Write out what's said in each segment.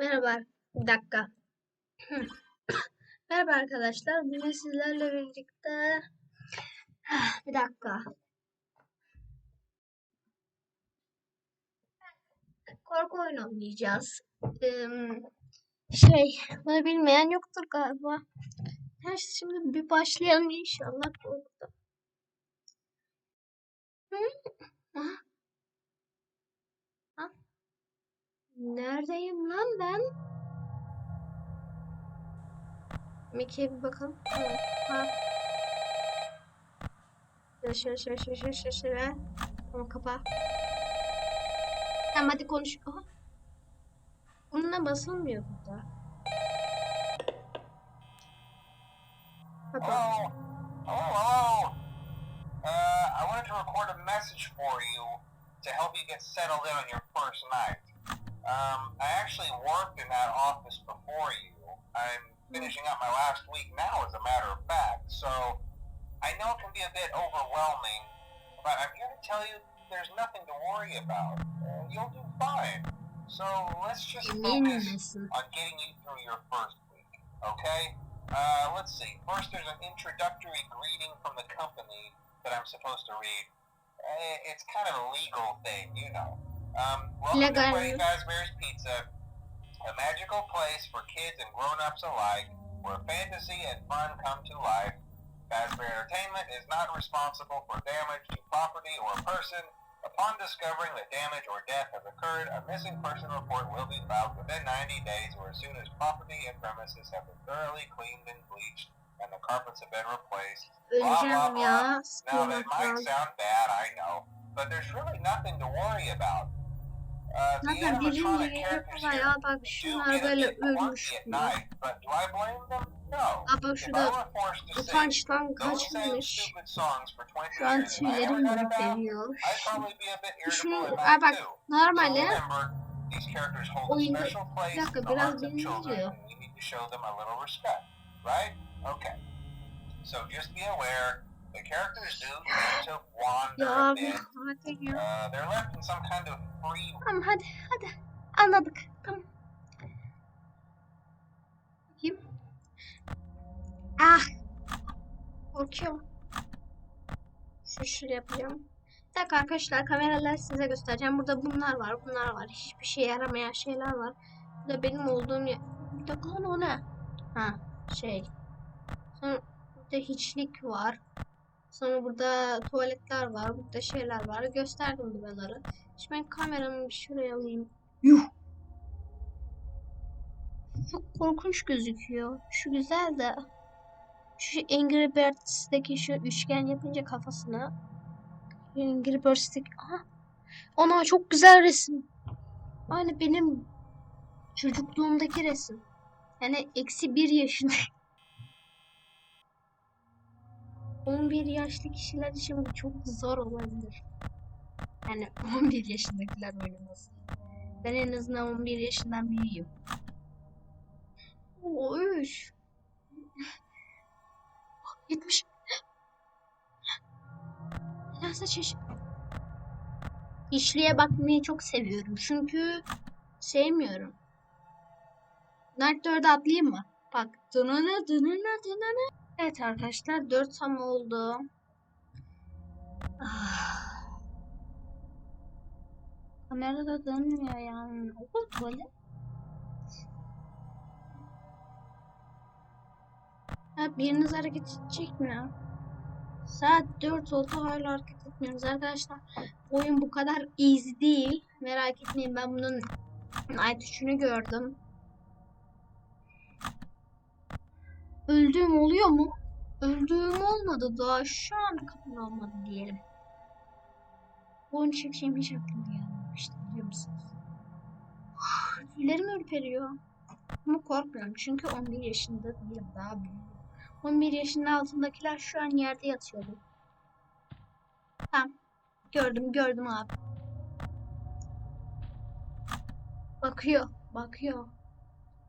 Merhaba. Bir dakika. Merhaba arkadaşlar. Bugün sizlerle birlikte bir dakika. Korku oyunu oynayacağız. Ee, şey, bunu bilmeyen yoktur galiba. Her şey şimdi bir başlayalım inşallah korkuda. Hı? Aha. Ha? Neredeyim lan ben? Mickey'e bir bakalım. Evet. Ha. Şöyle şöyle şöyle şöyle. Tamam kapa. Tamam hadi konuş. Aha. Bununla basılmıyor burada. Kapa. Hello, hello? Uh, I wanted to record a message for you to help you get settled in on your first night. Um, I actually worked in that office before you. I'm finishing up my last week now, as a matter of fact, so I know it can be a bit overwhelming, but I'm here to tell you there's nothing to worry about. You'll do fine. So let's just focus on getting you through your first week, okay? Uh, let's see. First, there's an introductory greeting from the company that I'm supposed to read. Uh, It's kind of a legal thing, you know. Um, welcome to. Freddy Fazbear's Pizza, a magical place for kids and grown-ups alike, where fantasy and fun come to life. Fazbear Entertainment is not responsible for damage to property or person. Upon discovering that damage or death has occurred, a missing person report will be filed within 90 days or as soon as property and premises have been thoroughly cleaned and bleached and the carpets have been replaced. Öleceğim ya. Now, that might sound bad, I know, but there's really nothing to worry about. The Zaten characters falan here ya bak şunlar böyle ölmüş. No. Aa bak şurada utançtan kaçmış. stupid songs for 20 Şu an tüylerim bit Şunu aa bak a oyunda bir dakika, biraz benziyor. right? Okay. So just be aware, the characters do tend to wander ya a abi bit. hadi ya. Uh, they're left in some kind of free Tamam hadi hadi anladık tamam. Bakayım. Ah. Korkuyorum. Şu şöyle yapacağım. Bir dakika arkadaşlar kameraları size göstereceğim. Burada bunlar var, bunlar var. Hiçbir şey yaramayan şeyler var. Burada benim olduğum yer. Bir dakika o ne? Ha şey. Sonra burada hiçlik var. Sonra burada tuvaletler var. Burada şeyler var. Gösterdim buraları. Şimdi ben kameramı bir şuraya alayım. Yuh. Çok korkunç gözüküyor. Şu güzel de. Şu Angry Birds'teki şu üçgen yapınca kafasına. Angry Birds'teki. Aha. Ana çok güzel resim. Aynı benim çocukluğumdaki resim. Yani eksi bir yaşında. 11 yaşlı kişiler için bu çok zor olabilir. Yani 11 yaşındakiler oynaması. Ben en azından 11 yaşından büyüğüm. Oo, üş. 70. Nasıl çeşit? İşliğe bakmayı çok seviyorum. Çünkü sevmiyorum. Night 4'e atlayayım mı? Bak. Dınını dınını dınını. Evet arkadaşlar 4 tam oldu. Ah. Kamerada dönmüyor yani. Okul tuvalet. Ha, biriniz hareket edecek mi? Saat 4 oldu hala hareket etmiyoruz arkadaşlar. Oyun bu kadar easy değil. Merak etmeyin ben bunun Night 3'ünü gördüm. Öldüğüm oluyor mu? Öldüğüm olmadı daha şu an kapın olmadı diyelim. Oyun çekeceğim hiç aklıma gelmemişti biliyor musunuz? Tüylerim ürperiyor. Ama korkmuyorum çünkü 11 yaşında değilim daha büyüğüm. 11 yaşının altındakiler şu an yerde yatıyordu. Tamam. Gördüm gördüm abi. Bakıyor. Bakıyor.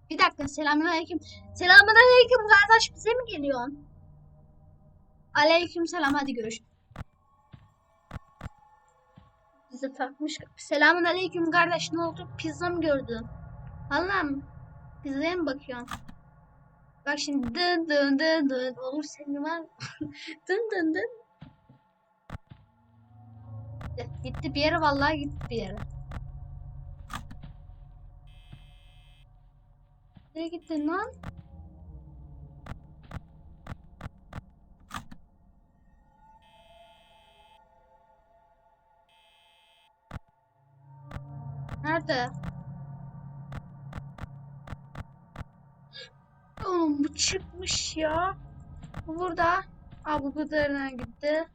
Bir dakika selamünaleyküm. Selamünaleyküm kardeş bize mi geliyorsun? Aleyküm selam hadi görüş. Bizi takmış. Selamun aleyküm kardeş ne oldu? Pizza mı gördün? Allah'ım dizilere mi bakıyorsun? Bak şimdi dın dın dın dın olur seni var. dın dın dın. Gitti bir yere vallahi gitti bir yere. Nereye gittin lan? Nerede? Oğlum bu çıkmış ya. Bu burada. Aa bu kadarına gitti.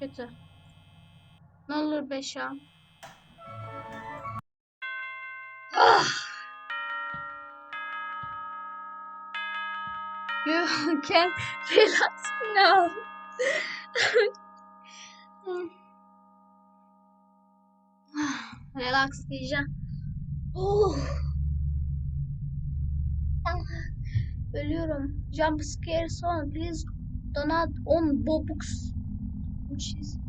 Kötü. Ne olur be an. Ah! You can. Relax diyeceğim. Oh. Ölüyorum. Jump scare son. Please donate 10 bobux.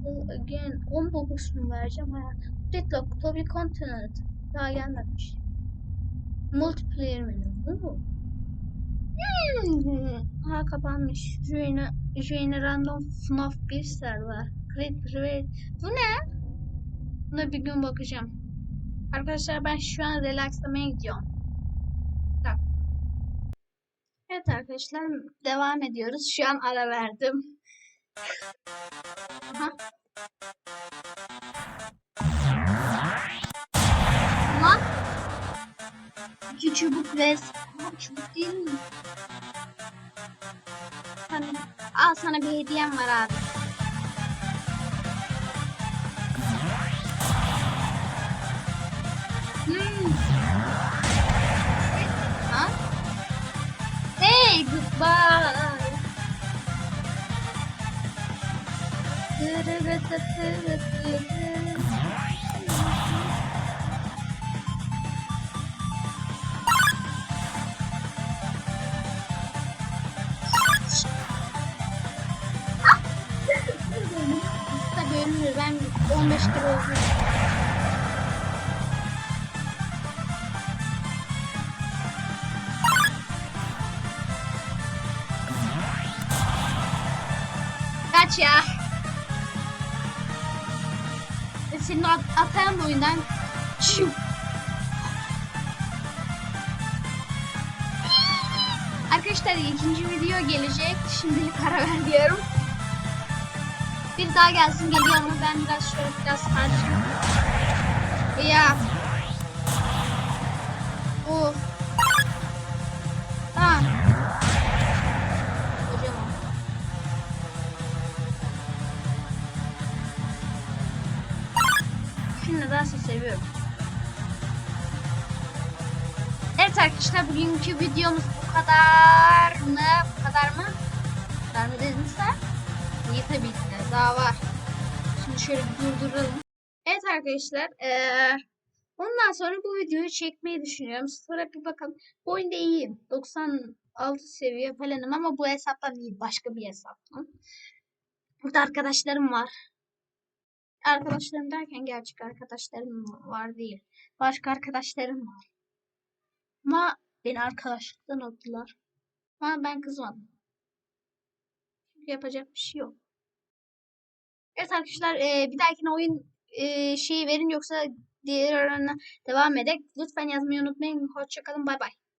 Uh, again 10 bobux mu vereceğim hayatım. Deadlock, Toby Continent. Daha gelmemiş. Multiplayer menü. Oo. Hmm. Ha kapanmış. Join, join random FNAF 1 server. Create private. Bu ne? Buna bir gün bakacağım. Arkadaşlar ben şu an relaxlamaya gidiyorum. Evet arkadaşlar devam ediyoruz. Şu an ara verdim. Aha. Lan. İki çubuk ve Aa, çubuk değil mi? Hani, al sana bir hediyem var abi. Ha? Hey, goodbye. Ben 15 kere öldüm. Kaç ya. E, Senin at atan bu oyundan. Çiu. Arkadaşlar ikinci video gelecek. Şimdilik ara ver diyorum. Bir daha gelsin geliyor ama ben biraz şöyle biraz harcayayım. Ya. Of. Şunu nedense seviyorum. Evet arkadaşlar bugünkü videomuz bu kadar mı? Bu kadar mı? Bu kadar mı dedinse? İyi tabii ki de daha var. Şimdi şöyle bir durduralım. Evet arkadaşlar eee ondan sonra bu videoyu çekmeyi düşünüyorum. Sonra bir bakalım. Bu oyunda iyiyim. 96 seviye falanım ama bu hesaptan değil. Başka bir hesaptan. Burada arkadaşlarım var. Arkadaşlarım derken gerçek arkadaşlarım var değil. Başka arkadaşlarım var. Ama beni arkadaşlıktan attılar. Ama ben kızmadım. Çünkü yapacak bir şey yok. Evet arkadaşlar e, bir dahakine oyun e, şeyi verin yoksa diğer oranına devam edek. Lütfen yazmayı unutmayın. Hoşçakalın. Bay bay.